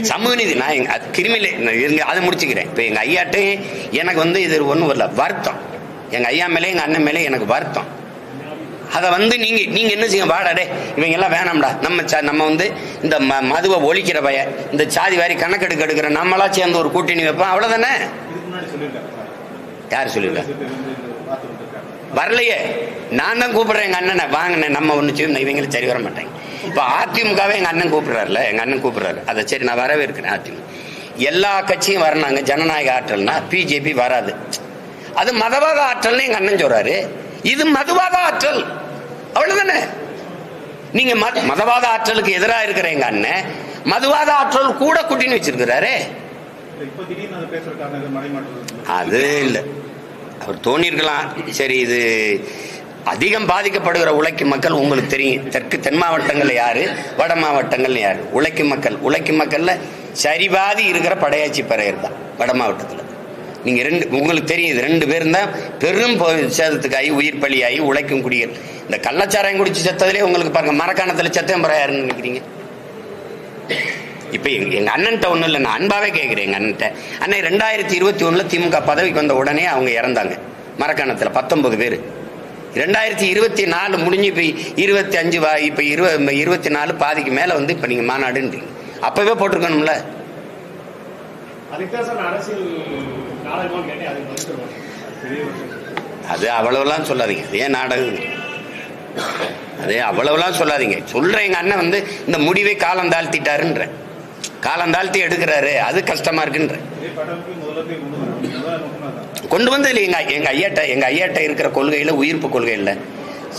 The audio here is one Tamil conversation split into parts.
சமூக நீதி. நான் எங்க அது நான் இருங்க அதை முடிச்சுக்கிறேன். இப்போ எங்க ஐயாட்டு எனக்கு வந்து இது ஒன்றும் வரல. வருத்தம். எங்க ஐயா மேலே எங்க அண்ணன் மேலே எனக்கு வருத்தம். அதை வந்து நீங்க நீங்க என்ன செய்ய வாடாடே இவங்க எல்லாம் வேணாம்டா. நம்ம ச- நம்ம வந்து இந்த ம- மதுவை ஒழிக்கிற பய இந்த சாதி வாரி கணக்கெடுக்க எடுக்கிற நம்மளா சேர்ந்து ஒரு கூட்டணி வைப்போம். அவ்வளவுதானே? யார் சொல்லிடல வரலையே. நான் தான் கூப்பிடுறேன் எங்க அண்ணனை. வாங்கினேன் நம்ம ஒன்று செய்யணும் இவங்களும் சரி வர மாட்டேங்க இப்போ அதிமுகவை எங்க அண்ணன் கூப்பிடுறாருல எங்க அண்ணன் கூப்பிடுறாரு. அதை சரி நான் வரவே இருக்கிறேன் அதிமுக. எல்லா கட்சியும் வரனாங்க ஜனநாயக ஆற்றல்னா பிஜேபி வராது. அது மதவாத ஆற்றல்னு எங்க அண்ணன் சொல்றாரு. இது மதுவாத ஆற்றல். அவ்வளவுதானே? நீங்க மதவாத ஆற்றலுக்கு எதிராக இருக்கிற எங்க அண்ணன் மதுவாத ஆற்றல் கூட குட்டின்னு வச்சிருக்கிறாரே. அது இல்லை. அவர் தோணியிருக்கலாம் சரி இது அதிகம் பாதிக்கப்படுகிற உழைக்கும் மக்கள் உங்களுக்கு தெரியும். தெற்கு தென் மாவட்டங்கள்ல யாரு? வட மாவட்டங்கள்ல யாரு? உழைக்கும் மக்கள். உழைக்கும் மக்கள்ல சரிபாதி இருக்கிற படையாச்சி பறையர் தான் வட மாவட்டத்தில். நீங்க ரெண்டு உங்களுக்கு தெரியும் இது ரெண்டு பேரும் தான் பெரும் சேதத்துக்காகி உயிர் பலியாகி உழைக்கும் குடிகள். இந்த கள்ளச்சாராயம் குடிச்சு செத்ததுலேயே உங்களுக்கு பாருங்க மரக்காணத்தில் செத்தம் யாருன்னு நினைக்கிறீங்க? இப்ப எங்க எங்க அண்ணன்ட்ட ஒண்ணும் இல்லை நான் அன்பாவே கேட்கிறேன் எங்க அண்ணன்ட்ட. அண்ணன் ரெண்டாயிரத்தி இருபத்தி ஒண்ணுல திமுக பதவிக்கு வந்த உடனே அவங்க இறந்தாங்க. மரக்காணத்தில் பத்தொன்பது பேர். ரெண்டாயிரத்தி இருபத்தி நாலு முடிஞ்சு இப்ப இருபத்தி அஞ்சு வா இப்ப இருபது இருபத்தி நாலு பாதிக்கு மேல வந்து இப்ப நீங்க மாநாடுன்றீங்க. அப்பவே போட்டிருக்கணும்ல. அது அவ்வளவுலாம் சொல்லாதீங்க. அது நாடகம். அது அவ்வளவுலாம் சொல்லாதீங்க. சொல்றேன் எங்க அண்ணன் வந்து இந்த முடிவை காலம் தாழ்த்திட்டாருன்ற. காலம் தாழ்த்தி எடுக்கிறாரு. அது கஷ்டமா இருக்குன்ற இதே படம்க்கு முதல்ல போய் கொண்டு வரணும் முதல்ல நோக்கம் தான் கொண்டு வந்து எங்க எங்க ஐயாட்ட எங்க ஐயாட்ட இருக்கிற கொள்கையில உயிர்ப்பு கொள்கை இல்லை.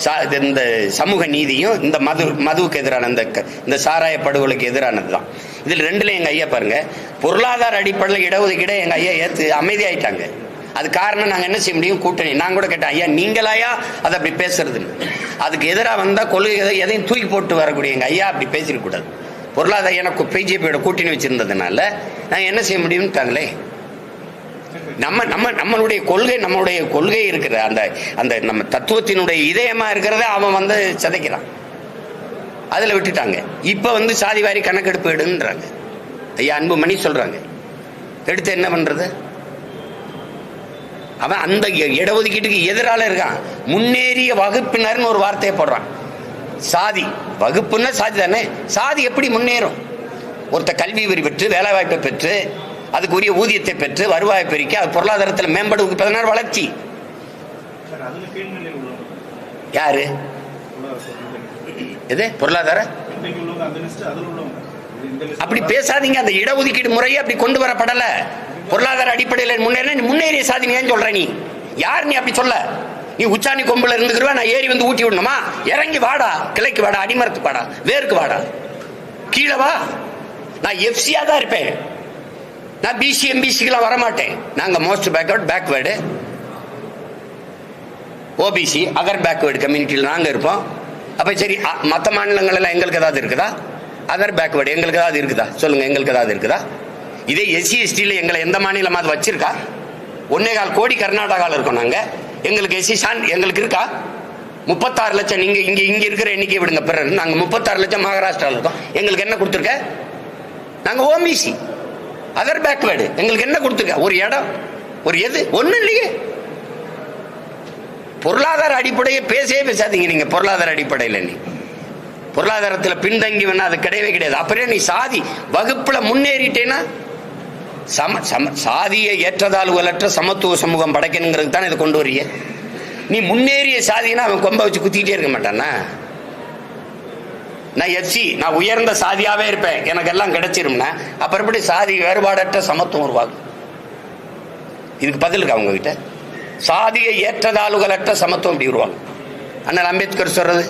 சா- இது இந்த சமூக நீதியும் இந்த மது மதுவுக்கு எதிரான இந்த க- இந்த சாராய படுகொலைக்கு எதிரானது தான் இதில் ரெண்டுல எங்க ஐயா பாருங்க பொருளாதார அடிப்படையில் இடஒதுக்கீடை எங்க ஐயா ஏத்து அமைதியாயிட்டாங்க. அது காரணம் நாங்க என்ன செய்ய முடியும்? கூட்டணி. நான் கூட கேட்டேன் ஐயா நீங்களாயா? அதை அப்படி பேசுறதுன்னு. அதுக்கு எதிராக வந்தா கொள்கை எதையும் தூக்கி போட்டு வரக்கூடிய எங்க ஐயா அப்படி பேசிடக்கூடாது பொருளாதார எனக்கு பிஜேபியோட கூட்டணி வச்சிருந்ததுனால நான் என்ன செய்ய முடியும்ட்டாங்களே? நம்ம நம்ம நம்மளுடைய கொள்கை நம்மளுடைய கொள்கை இருக்கிற அந்த அந்த நம்ம தத்துவத்தினுடைய இதயமா இருக்கிறத அவன் வந்து சிதைக்கிறான். அதில் விட்டுட்டாங்க. இப்போ வந்து சாதி வாரி கணக்கெடுப்பு எடுன்றாங்க. ஐயா அன்புமணி சொல்றாங்க. எடுத்து என்ன பண்றது? அவன் அந்த இடஒதுக்கீட்டுக்கு எதிரால இருக்கான். முன்னேறிய வகுப்பினர்னு ஒரு வார்த்தையை போடுறான். சாதி. வகுப்புன்னா சாதி தானே? சாதி எப்படி முன்னேறும்? ஒருத்த கல்வி வரி பெற்று வேலை வாய்ப்பை பெற்று அதுக்குரிய ஊதியத்தை பெற்று வருவாயை பெருக்கி அது பொருளாதாரத்தில் மேம்படுவதற்கு பதினாறு வளர்ச்சி. யாரு? எது? பொருளாதார? அப்படி பேசாதீங்க அந்த இடஒதுக்கீடு முறையே அப்படி கொண்டு வரப்படல. பொருளாதார அடிப்படையில் முன்னேற நீ முன்னேறிய சாதிங்க ஏன் சொல்ற நீ? யார் நீ அப்படி சொல்ல? நீ உச்சாணி கொம்புல இருந்துக்கிறவா நான் ஏறி வந்து ஊட்டி விடணுமா? இறங்கி வாடா கிளைக்கு வாடா அடிமரத்துக்கு வாடா வேருக்கு வாடா. கீழே வா. நான் எஃப்சியா தான் இருப்பேன். நான் பிசி எம்பிசிக்கெல்லாம் வரமாட்டேன். நாங்கள் most backward backward OBC other backward கம்யூனிட்டியில் நாங்கள் இருப்போம். அப்போ சரி மற்ற மாநிலங்களெல்லாம் எங்களுக்கு ஏதாவது இருக்குதா? அதர் பேக்வேர்டு எங்களுக்கு ஏதாவது இருக்குதா? சொல்லுங்கள் எங்களுக்கு ஏதாவது இருக்குதா? இதே எஸ்சி எஸ்டியில் எங்களை எந்த மாநிலமாவது வச்சிருக்கா? ஒன்னே கால் கோடி கர்நாடகாவில் இருக்கோம் நாங்கள் எங்களுக்கு எஸ்சி சான் எங்களுக்கு இருக்கா? முப்பத்தாறு லட்சம் நீங்கள் இங்கே இங்கே இருக்கிற எண்ணிக்கை விடுங்க பிறகு நாங்கள் முப்பத்தாறு லட்சம் மகாராஷ்டிராவில் இருக்கோம். எங்களுக்கு என்ன கொடுத்துருக்க? நாங்கள் ஓபிசி அதர் பேக்வேர்டு எங்களுக்கு என்ன கொடுத்துருக்க? ஒரு இடம். ஒரு எது? ஒன்றும் இல்லையே. பொருளாதார அடிப்படையை பேசவே பேசாதீங்க நீங்க. பொருளாதார அடிப்படையில் நீ. பொருளாதாரத்தில் பின்தங்கி வேணா அது கிடையவே கிடையாது. அப்படியே நீ சாதி வகுப்புல முன்னேறிட்டேன்னா சம சம சாதியை ஏற்றதாழ்வுகளற்ற சமத்துவ சமூகம் படைக்கணுங்கிறது தானே இதை கொண்டு வரிய நீ முன்னேறிய சாதினா அவன் கொம்ப வச்சு குத்திக்கிட்டே இருக்க மாட்டானா? நான் எச்சி நான் உயர்ந்த சாதியாகவே இருப்பேன். எனக்கு எல்லாம் கிடைச்சிரும்னா அப்புறம் எப்படி சாதி வேறுபாடற்ற சமத்துவம் உருவாகும்? இதுக்கு பதில் இருக்கா உங்ககிட்ட? சாதியை ஏற்றதாளுகளற்ற சமத்துவம் இப்படி உருவாகும்? அண்ணல் அம்பேத்கர் சொல்றது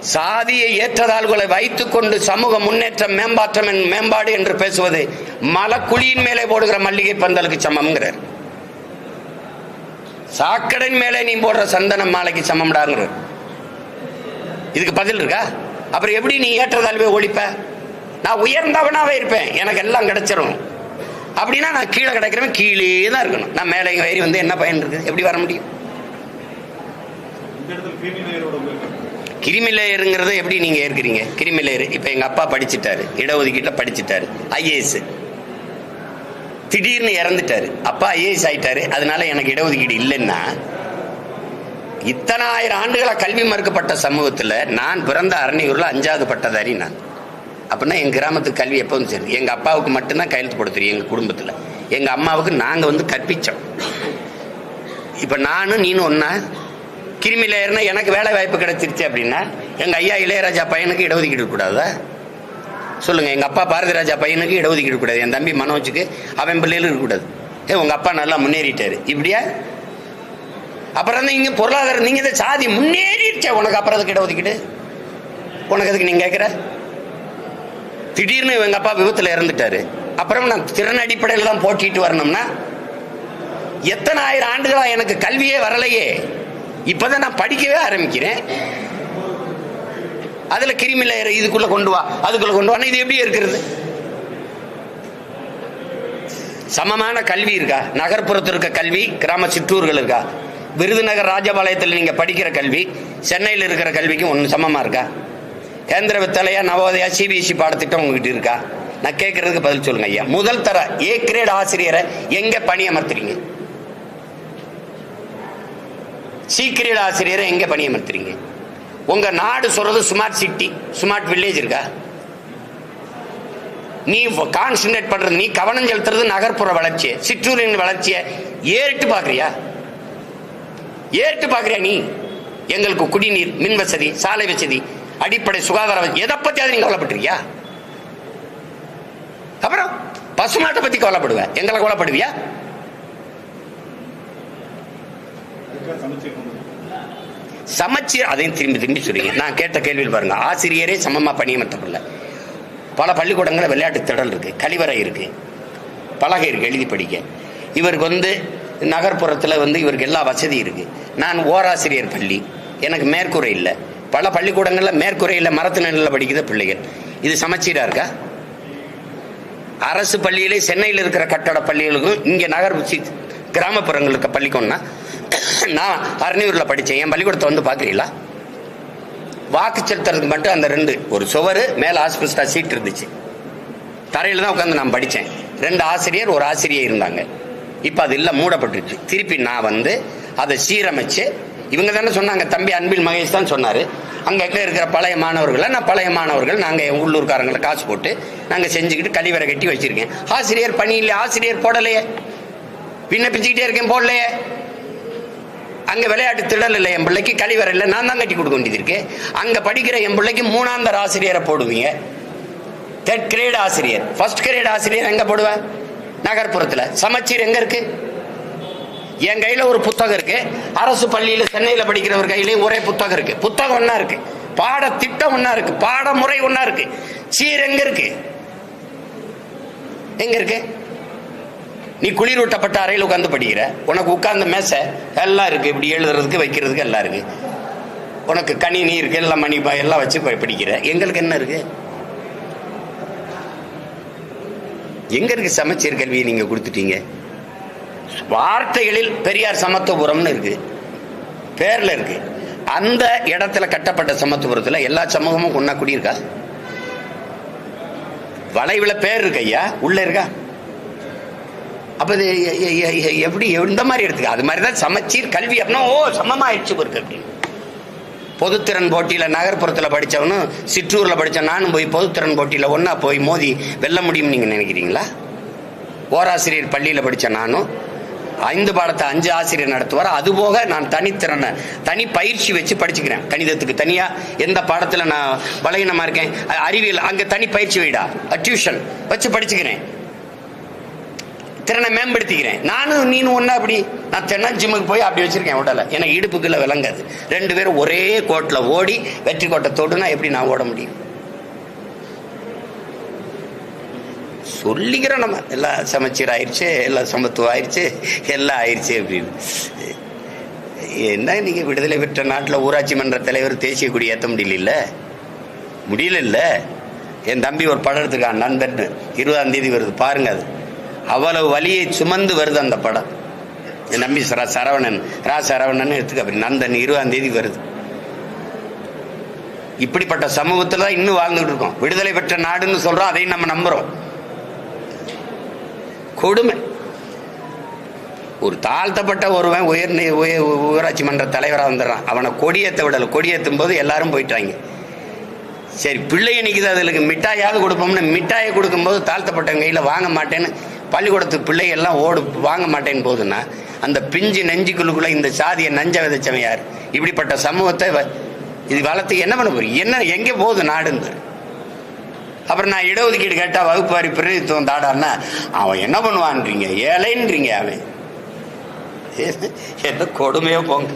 சாதியை ஏற்றதாள்களை வைத்துக் கொண்டு சமூக முன்னேற்றம் மேம்பாற்றம் மேம்பாடு என்று பேசுவது மலக்குழியின் மேலே போடுகிற மல்லிகை பந்தலுக்கு சமம்ங்கிறார். சாக்கடையின் மேலே நீ போடுற சந்தன மாலைக்கு சமம்டாங்கிறார். இதுக்கு பதில் இருக்கா? அப்புறம் எப்படி நீ ஏற்றதாலுமே ஒழிப்ப? நான் உயர்ந்தவனாவே இருப்பேன். எனக்கு எல்லாம் கிடைச்சிரும். அப்படின்னா நான் கீழே கிடைக்கிறவன் கீழே தான் இருக்கணும். நான் மேலே வயிறு ஏறி வந்து என்ன பயன் இருக்குது எப்படி வர முடியும்? கிரிமிலேயருங்கிறத எப்படி நீங்க ஏற்கிறீங்க? கிரிமிலேயர். இப்ப எங்க அப்பா படிச்சிட்டாரு. இடஒதுக்கீட்டில் படிச்சுட்டாரு. ஐஏஎஸ் திடீர்னு இறந்துட்டாரு. அப்பா ஐஏஎஸ் ஆயிட்டாரு. அதனால எனக்கு இடஒதுக்கீடு இல்லைன்னா இத்தனாயிரம் ஆயிரம் கல்வி மறுக்கப்பட்ட சமூகத்தில் நான் பிறந்த அரணியூரில் அஞ்சாவது பட்டதாரி நான். அப்படின்னா எங்கள் கிராமத்துக்கு கல்வி எப்பவும் சரி எங்கள் அப்பாவுக்கு மட்டும்தான் கையெழுத்து போட தெரியும் எங்கள் குடும்பத்தில். எங்கள் அம்மாவுக்கு நாங்கள் வந்து கற்பித்தோம் இப்போ நானும் நீனும் ஒன்றா கிருமி லேயர்னா எனக்கு வேலை வாய்ப்பு கிடைச்சிருச்சு அப்படின்னா எங்கள் ஐயா இளையராஜா பையனுக்கு இடஒதுக்கீடு கூடாதா சொல்லுங்கள் எங்கள் அப்பா பாரதிராஜா பையனுக்கு இடஒதுக்கீடு கூடாது என் தம்பி மனோஜுக்கு அவன் பிள்ளைகளும் இருக்கக்கூடாது. ஏ உங்கள் அப்பா நல்லா முன்னேறிட்டார். இப்படியா? அப்புறம் இங்கே பொருளாதாரம் நீங்க இந்த சாதி முன்னேறிடுச்சே உனக்கு அப்புறம் அதுக்கு இடஒதுக்கீடு? உனக்கு அதுக்கு நீங்க கேட்கிற திடீர்னு எங்க அப்பா விபத்துல இறந்துட்டாரு. அப்புறம் நான் திறன் அடிப்படையில் தான் போட்டிட்டு வரணும்னா எத்தனை ஆயிரம் ஆண்டுகளா எனக்கு கல்வியே வரலையே. இப்பதான் நான் படிக்கவே ஆரம்பிக்கிறேன். அதுல கிருமி லேயர் இதுக்குள்ள கொண்டு வா அதுக்குள்ள கொண்டு வா. இது எப்படி இருக்கிறது? சமமான கல்வி இருக்கா? நகர்ப்புறத்தில் இருக்க கல்வி கிராம சிற்றூர்கள் இருக்கா? விருதுநகர் ராஜபாளையத்தில் நீங்கள் படிக்கிற கல்வி சென்னையில் இருக்கிற கல்விக்கும் ஒன்று சமமாக இருக்கா? கேந்திர வித்தலையா நவோதயா சிபிஎஸ்சி பாடத்திட்டம் உங்ககிட்ட இருக்கா? நான் கேட்கறதுக்கு பதில் சொல்லுங்க ஐயா. முதல் தர ஏ கிரேட் ஆசிரியரை எங்க பணியமர்த்துறீங்க? சி கிரேட் ஆசிரியரை எங்க பணியமர்த்துறீங்க? உங்க நாடு சொல்றது ஸ்மார்ட் சிட்டி ஸ்மார்ட் வில்லேஜ் இருக்கா? நீ கான்சன்ட்ரேட் பண்றது நீ கவனம் செலுத்துறது நகர்ப்புற வளர்ச்சி சிற்றூரின் வளர்ச்சியை ஏறிட்டு பாக்குறியா? ஏற்று பாக்குறியா நீ. எங்களுக்கு குடிநீர் மின் வசதி சாலை வசதி அடிப்படை சுகாதார வசதி எதை பத்தியாவது நீங்க கவலைப்பட்டிருக்கியா? அப்புறம் பசுமாட்டை பத்தி கவலைப்படுவேன் எங்களை கவலைப்படுவியா? சமச்சீர் அதையும் திரும்பி திரும்பி சொல்லுங்க நான் கேட்ட கேள்வியில் பாருங்க. ஆசிரியரே சமமா பணியமர்த்தப்படல பல பள்ளிக்கூடங்களில் விளையாட்டு திடல் இருக்கு கழிவறை இருக்கு பலகை இருக்கு எழுதி படிக்க. இவருக்கு வந்து நகர்ப்புறத்தில் வந்து இவருக்கு எல்லா வசதியும் இருக்கு. நான் ஓராசிரியர் பள்ளி. எனக்கு மேற்கூரை இல்லை. பல பள்ளிக்கூடங்களில் மேற்கூரை இல்லை மரத்து நிலையில் படிக்கிற பிள்ளைகள். இது சமச்சீராக இருக்கா? அரசு பள்ளியிலே சென்னையில் இருக்கிற கட்டட பள்ளிகளுக்கும் இங்கே நகர் கிராமப்புறங்களுக்கு கிராமப்புறங்கள் நான் அரணியூரில் படித்தேன் என் பள்ளிக்கூடத்தை வந்து பார்க்குறீங்களா வாக்கு செலுத்துறதுக்கு மட்டும் அந்த ரெண்டு ஒரு சுவர் மேலே ஆஸ்பெஸ்டா சீட் இருந்துச்சு. தரையில் தான் உட்காந்து நான் படித்தேன் ரெண்டு ஆசிரியர் ஒரு ஆசிரியர் இருந்தாங்க. இப்போ அது இல்லை மூடப்பட்டுருச்சு. திருப்பி நான் வந்து அதை சீரமைச்சு இவங்க தானே சொன்னாங்க தம்பி அன்பில் மகேஷ் தான் சொன்னார். அங்கங்கே இருக்கிற பழைய மாணவர்களை நான் பழைய மாணவர்கள் நாங்கள் உள்ளூர்காரங்களை காசு போட்டு நாங்கள் செஞ்சுக்கிட்டு கழிவறை கட்டி வச்சிருக்கேன். ஆசிரியர் பணி இல்லை ஆசிரியர் போடலையே. விண்ணப்பிச்சுக்கிட்டே இருக்கேன் போடலையே. அங்கே விளையாட்டு திடல் இல்லை என் பிள்ளைக்கு கழிவறை இல்லை நான் தான் கட்டி கொடுக்க வேண்டியது இருக்கு. அங்கே படிக்கிற என் பிள்ளைக்கு மூணாந்தர ஆசிரியரை போடுவீங்க. தேர்ட் கிரேட் ஆசிரியர். ஃபர்ஸ்ட் கிரேட் ஆசிரியர் எங்கே போடுவேன் நகர்ப்புறத்தில். சமச்சீர் எங்கே இருக்குது என் கையில் ஒரு புத்தகம் இருக்கு. அரசு பள்ளியில் சென்னையில் படிக்கிற படிக்கிறவர் கையிலையும் ஒரே புத்தகம் இருக்கு. புத்தகம் ஒன்றா இருக்கு. பாட திட்டம் ஒண்ணா இருக்கு. பாடமுறை ஒன்றா இருக்கு. சீர் எங்க இருக்கு? எங்க இருக்கு? நீ குளிரூட்டப்பட்ட அறையில் உட்காந்து படிக்கிற. உனக்கு உட்கார்ந்த மேசை எல்லாம் இருக்கு. இப்படி எழுதுறதுக்கு வைக்கிறதுக்கு எல்லாம் இருக்கு. உனக்கு கணினி இருக்கு. எல்லாம் மணி பா- எல்லாம் வச்சு படிக்கிற. எங்களுக்கு என்ன இருக்கு? எங்க இருக்கு சமச்சீர் கல்வியை நீங்க கொடுத்துட்டீங்க? வார்த்தைகளில் பெரியார் சமத்துவபுரம்னு இருக்கு. பேர்ல இருக்கு. அந்த இடத்துல கட்டப்பட்ட சமத்துவபுரத்துல எல்லா சமூகமும் ஒன்னா குடியிருக்கா? வளைவில் பேர் இருக்கு ஐயா. உள்ள இருக்கா? அப்ப இது எப்படி எந்த மாதிரி எடுத்துக்க? அது மாதிரி தான் சமச்சீர் கல்வி அப்படின்னா ஓ சமமாயிடுச்சு இருக்கு அப்படின்னு. பொதுத்திறன் போட்டியில நகர்ப்புறத்தில் படிச்சவனும் சிற்றூரில் படிச்ச நானும் போய் பொதுத்திறன் போட்டியில ஒன்றா போய் மோதி வெல்ல முடியும்னு நீங்க நினைக்கிறீங்களா? ஓராசிரியர் பள்ளியில படிச்ச நானும் ஐந்து பாடத்தை அஞ்சு ஆசிரியர் நடத்துவார். அதுபோக நான் தனித்திறனை தனி பயிற்சி வச்சு படிச்சுக்கிறேன். கணிதத்துக்கு தனியா எந்த பாடத்துல நான் பலகீனமா இருக்கேன். அறிவியல் அங்க தனி பயிற்சி வைடா. டியூஷன் வச்சு படிச்சுக்கிறேன். திறனை மேம்படுத்திக்கிறேன். நானும் நீனும் ஒன்றா அப்படி நான் தென்னா ஜிம்முக்கு போய் அப்படி வச்சிருக்கேன் உடலை. எனக்கு இடுப்புக்குள்ள விளங்காது. ரெண்டு பேரும் ஒரே கோட்டில் ஓடி வெற்றி கோட்டை தொடுனா எப்படி நான் ஓட முடியும்? சொல்லிக்கிறோம் நம்ம. எல்லாம் சமச்சீர் ஆயிடுச்சு எல்லாம் சமத்துவம் ஆயிடுச்சு எல்லாம் ஆயிடுச்சு அப்படின்னு. என்ன நீங்கள் விடுதலை பெற்ற நாட்டில் ஊராட்சி மன்ற தலைவர் தேசிய கொடி ஏற்ற முடியல? முடியல என் தம்பி ஒரு படம் எடுத்துருக்கான் நண்பன். இருபதாம் தேதி வருது பாருங்க அது. அவ்வளவு வலியை சுமந்து வருது அந்த படம். என் தம்பி சர- சரவணன் ரா சரவணன் எடுத்துக்க அப்படி நந்தன் இருபதாம் தேதி வருது. இப்படிப்பட்ட சமூகத்தில் தான் இன்னும் வாழ்ந்துட்டு இருக்கோம். விடுதலை பெற்ற நாடுன்னு சொல்கிறோம் அதையும் நம்ம நம்புறோம். கொடுமை. ஒரு தாழ்த்தப்பட்ட ஒருவன் உயர் உயர் ஊராட்சி மன்ற தலைவராக வந்துடுறான். அவனை கொடியேற்ற விடலை. கொடியேற்றும் போது எல்லாரும் போயிட்டாங்க. சரி பிள்ளைய நிற்கிது அதுக்கு மிட்டாயாவது கொடுப்போம்னு மிட்டாயை கொடுக்கும்போது தாழ்த்தப்பட்டவங்க கையில் வாங்க மாட்டேன்னு பள்ளிக்கூடத்து பிள்ளைகள்லாம் ஓடு வாங்க மாட்டேன்னு போகுதுன்னா அந்த பிஞ்சு நெஞ்சுக்குள்ளுக்குள்ள இந்த சாதியை நஞ்ச விதைச்சவன் யார்? இப்படிப்பட்ட சமூகத்தை வ- இது வளர்த்து என்ன பண்ண போறீங்க? என்ன எங்கே போகுது நாடுன்னு? அப்புறம் நான் இடஒதுக்கீடு கேட்டால் வகுப்பாரி பிரதித்துவம் தாடான்னா அவன் என்ன பண்ணுவான்றீங்க? ஏழைன்றீங்க அவன். என்ன கொடுமையோ போங்க.